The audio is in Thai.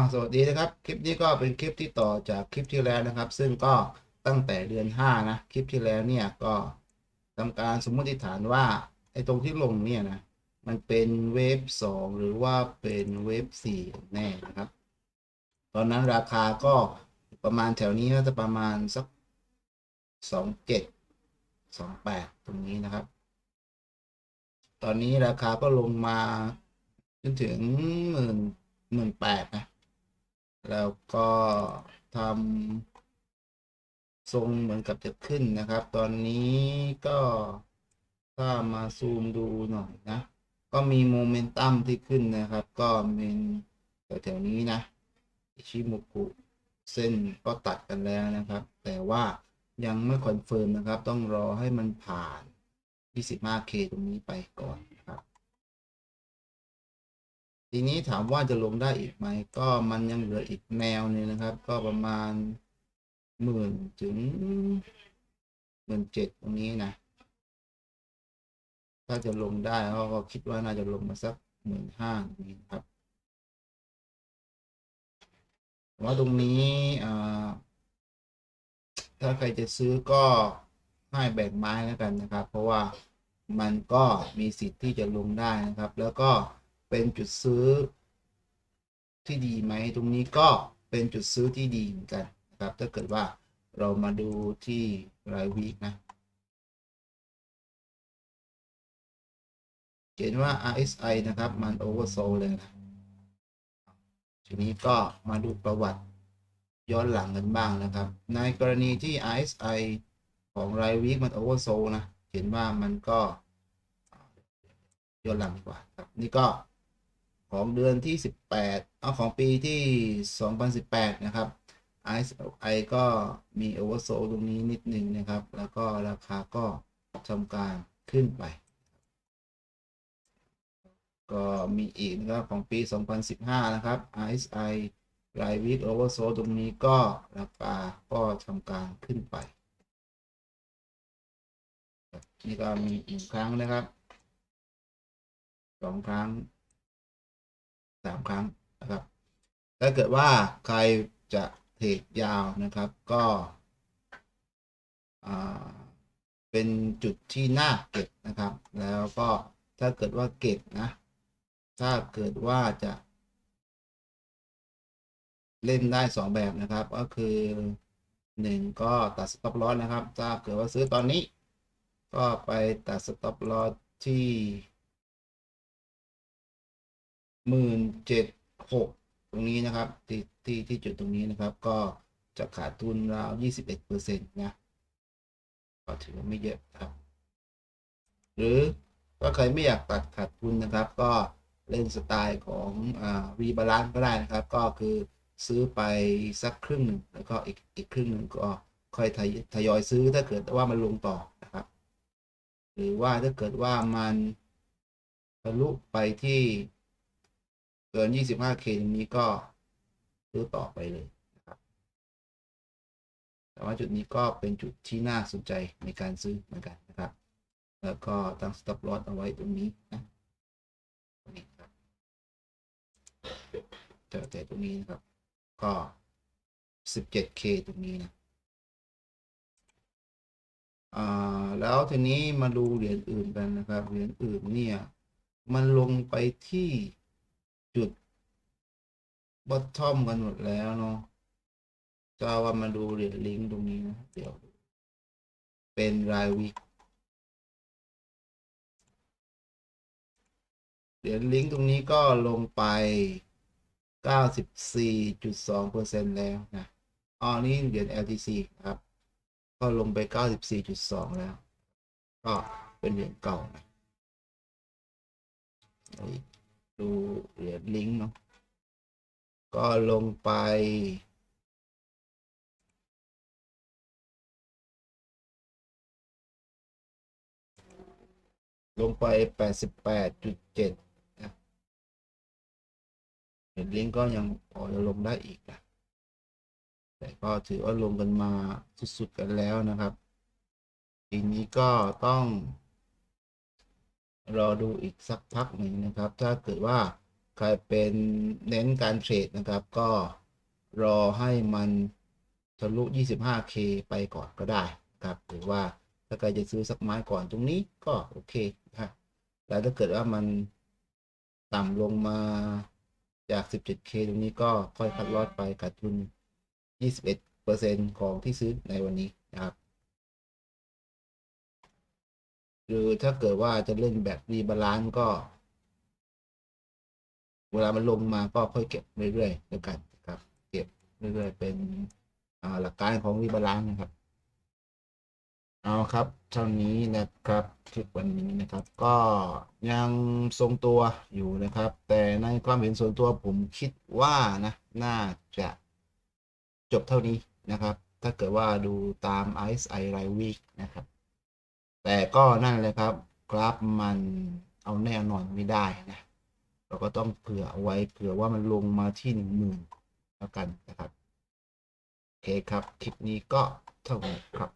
อสวัสดีนะครับ คลิปนี้ก็เป็นคลิปที่ต่อจากคลิปที่แล้วนะครับ ซึ่งก็ตั้งแต่เดือนห้านะคลิปที่แล้วเนี่ยก็ทำการสมมติฐานว่าไอ้ตรงที่ลงเนี่ยนะมันเป็นเวฟสองหรือว่าเป็นเวฟสี่แน่นะครับ ตอนนั้นราคาก็ประมาณแถวนี้ก็จะประมาณสักสองเจ็ดสองแปดตรงนี้นะครับ ตอนนี้ราคาก็ลงมาจนถึงหมื่นหมื่นแปดนะ แล้วก็ทำทรงเหมือนกับจะขึ้นนะครับ ตอนนี้ก็ถ้ามาซูมดูหน่อยนะ ก็มีโมเมนตัมที่ขึ้นนะครับ ก็เป็นแถวๆนี้นะอิชิมุกุเส้นก็ตัดกันแล้วนะครับ แต่ว่ายังไม่คอนเฟิร์มนะครับ ต้องรอให้มันผ่าน 25K ตรงนี้ไปก่อน ทีนี้ถามว่าจะลงได้อีกไหม ก็มันยังเหลืออีกแนวนึงนะครับ ก็ประมาณหมื่นถึงหมื่นเจ็ดตรงนี้นะถ้าจะลงได้ก็คิดว่าน่าจะลงมาสักหมื่นห้านี้ครับว่าตรงนี้ถ้าใครจะซื้อก็ให้แบ่งไม้แล้วกันนะครับ เพราะว่ามันก็มีสิทธิ์ที่จะลงได้นะครับ แล้วก็ เป็นจุดซื้อที่ดีไหมตรงนี้ก็เป็นจุดซื้อที่ดีเหมือนกันนะครับ ถ้าเกิดว่าเรามาดูที่รายวีคนะเห็นว่า RSI นะครับ มัน oversold เลยนะ ทีนี้ก็มาดูประวัติย้อนหลังกันบ้างนะครับ ในกรณีที่ RSI ของรายวีคมัน oversold นะ เห็นว่ามันก็ย้อนหลังกว่าครับ นี่ก็ ของเดือนที่ 18 เอาของปีที่ 2018 นะครับ RSI ก็มี oversold ตรงนี้นิดนึงนะครับ แล้วก็ราคาก็ทำการขึ้นไป ก็มีอีกนะครับของปี 2015 นะครับ RSI รายวิกโอเวอร์โซตรงนี้ก็ราคาก็ทำการขึ้นไป นี่ก็มีหนึ่งครั้งนะครับสองครั้ง สามครั้งนะครับ ถ้าเกิดว่าใครจะเทรดยาวนะครับก็เป็นจุดที่น่าเก็บนะครับ แล้วก็ถ้าเกิดว่าเก็บนะ ถ้าเกิดว่าจะ เล่นได้สองแบบนะครับ ก็คือหนึ่งก็ตัดสต็อปลอสนะครับ ถ้าเกิดว่าซื้อตอนนี้ ก็ไปตัดสต็อปลอสที่ หมื่นเจ็ดหกตรงนี้นะครับที่ที่ที่จุดตรงนี้นะครับ ก็จะขาดทุนราวยี่สิบเอ็ดเปอร์เซ็นต์นะก็ถือว่าไม่เยอะครับ หรือถ้าใครไม่อยากตัดขาดทุนนะครับ ก็เล่นสไตล์ของอ่ารีบาลานซ์ก็ได้นะครับ ก็คือซื้อไปสักครึ่งหนึ่งแล้วก็อีกอีกครึ่งหนึ่งก็ค่อยทยทยอยซื้อถ้าเกิดว่ามันลงต่อนะครับ หรือว่าถ้าเกิดว่ามันทะลุไปที่ เกิน 25K ตรงนี้ก็ซื้อต่อไปเลยนะครับ แต่ว่าจุดนี้ก็เป็นจุดที่น่าสนใจในการซื้อเหมือนกันนะครับ แล้วก็ตั้ง stop loss เอาไว้ตรงนี้นะตรงนี้ครับแต่แต่ตรงนี้นะครับ ก็ 17k ตรงนี้นะอ่าแล้วทีนี้มาดูเหรียญอื่นกันนะครับ เหรียญอื่นเนี่ย มันลงไปที่ จุด bottom กันหมดแล้วเนาะจะว่ามาดูเหรียญลิงก์ตรงนี้นะ เดี๋ยว เป็นรายวิกเหรียญลิงก์ตรงนี้ก็ลงไป 94.2%แล้วนะอ๋อนี่เหรียญ LTC ครับ ก็ลงไป 94.2 แล้ว ก็เป็นเหรียญเก่านะ ดูเหรียญลิงก์เนาะก็ลงไป ลงไป88.7นะเหรียญลิงก์ก็ยังพอจะลงได้อีกนะแต่ก็ถือว่าลงกันมาสุดๆกันแล้วนะครับ ทีนี้ก็ต้อง รอดูอีกสักพักหนึ่งนะครับ ถ้าเกิดว่าใครเป็นเน้นการเทรดนะครับ ก็รอให้มันทะลุ 25k ไปก่อนก็ได้ครับหรือว่าถ้าใครจะซื้อสักไม้ก่อนตรงนี้ก็โอเคนะครับแต่ถ้าเกิดว่ามันต่ำลงมาจาก 17k ตรงนี้ก็ค่อยคัดลอดไปขาดทุน 21%ของที่ซื้อในวันนี้นะครับ หรือถ้าเกิดว่าจะเล่นแบบรีบาลานซ์ก็ เวลามันลงมาก็ค่อยเก็บเรื่อยๆแล้วกันนะครับ เก็บเรื่อยๆเป็นหลักการของรีบาลานซ์นะครับ เอาครับเท่านี้นะครับคลิปวันนี้นะครับ ก็ยังทรงตัวอยู่นะครับ แต่ในความเห็นส่วนตัวผมคิดว่านะ น่าจะจบเท่านี้นะครับ ถ้าเกิดว่าดูตาม RSI R ายวีคนะครับ แต่ก็นั่นเลยครับ กราฟมันเอาแน่นอนไม่ได้นะ เราก็ต้องเผื่อเอาไว้เผื่อว่ามันลงมาที่หนึ่งหมื่นแล้วกันนะครับ โอเคครับ คลิปนี้ก็เท่านี้ครับ